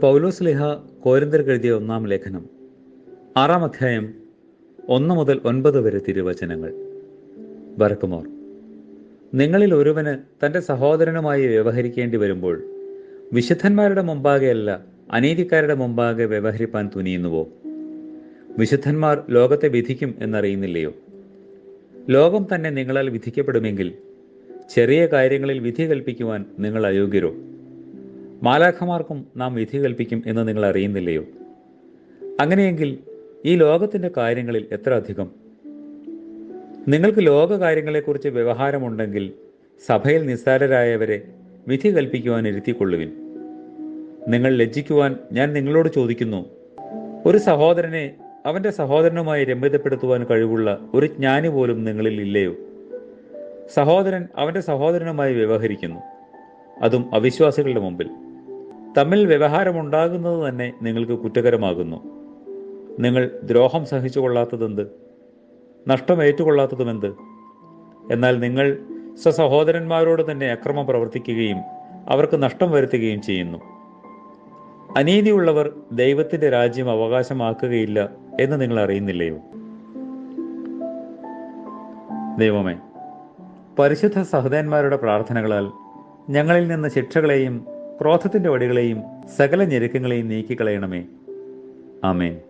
പൗലോസ് ലിഹ കോരിന്തർക്ക് എഴുതിയ ഒന്നാം ലേഖനം. ആറാം അധ്യായം ഒന്ന് മുതൽ ഒൻപത് വരെ തിരുവചനങ്ങൾ. ബറക്കുമോർ നിങ്ങളിൽ ഒരുവന് തന്റെ സഹോദരനുമായി വ്യവഹരിക്കേണ്ടി വരുമ്പോൾ വിശുദ്ധന്മാരുടെ മുമ്പാകെയല്ല അനീതിക്കാരുടെ മുമ്പാകെ വ്യവഹരിപ്പാൻ തുനിയുന്നുവോ? വിശുദ്ധന്മാർ ലോകത്തെ വിധിക്കും എന്നറിയുന്നില്ലയോ? ലോകം തന്നെ നിങ്ങളാൽ വിധിക്കപ്പെടുമെങ്കിൽ ചെറിയ കാര്യങ്ങളിൽ വിധി കൽപ്പിക്കുവാൻ നിങ്ങൾ അയോഗ്യരോ? മാലാഖമാർക്കും നാം വിധി കൽപ്പിക്കും എന്ന് നിങ്ങൾ അറിയുന്നില്ലയോ? അങ്ങനെയെങ്കിൽ ഈ ലോകത്തിന്റെ കാര്യങ്ങളിൽ എത്ര അധികം? നിങ്ങൾക്ക് ലോക കാര്യങ്ങളെക്കുറിച്ച് വ്യവഹാരമുണ്ടെങ്കിൽ സഭയിൽ നിസ്സാരരായവരെ വിധി കൽപ്പിക്കുവാൻ ഇരുത്തിക്കൊള്ളുവിൻ. നിങ്ങൾ ലജ്ജിക്കുവാൻ ഞാൻ നിങ്ങളോട് ചോദിക്കുന്നു ഒരു സഹോദരനെ അവന്റെ സഹോദരനുമായി രമ്യതപ്പെടുത്തുവാൻ കഴിവുള്ള ഒരു ജ്ഞാനി പോലും നിങ്ങളിൽ ഇല്ലയോ? സഹോദരൻ അവന്റെ സഹോദരനുമായി വ്യവഹരിക്കുന്നു അതും അവിശ്വാസികളുടെ മുമ്പിൽ. തമ്മിൽ വ്യവഹാരമുണ്ടാകുന്നത് തന്നെ നിങ്ങൾക്ക് കുറ്റകരമാകുന്നു. നിങ്ങൾ ദ്രോഹം സഹിച്ചു കൊള്ളാത്തതെന്ത് നഷ്ടം ഏറ്റുകൊള്ളാത്തതുമെന്ത്? എന്നാൽ നിങ്ങൾ സ്വസഹോദരന്മാരോട് തന്നെ അക്രമം പ്രവർത്തിക്കുകയും അവർക്ക് നഷ്ടം വരുത്തുകയും ചെയ്യുന്നു. അനീതിയുള്ളവർ ദൈവത്തിന്റെ രാജ്യം അവകാശമാക്കുകയില്ല എന്ന് നിങ്ങൾ അറിയുന്നില്ലയോ? ദൈവമേ പരിശുദ്ധ സഹോദരന്മാരുടെ പ്രാർത്ഥനകളാൽ ഞങ്ങളിൽ നിന്ന് ശിക്ഷകളെയും ക്രോധത്തിന്റെ വടികളെയും സകല ഞെരുക്കങ്ങളെയും നീക്കിക്കളയണമേ. ആമേൻ.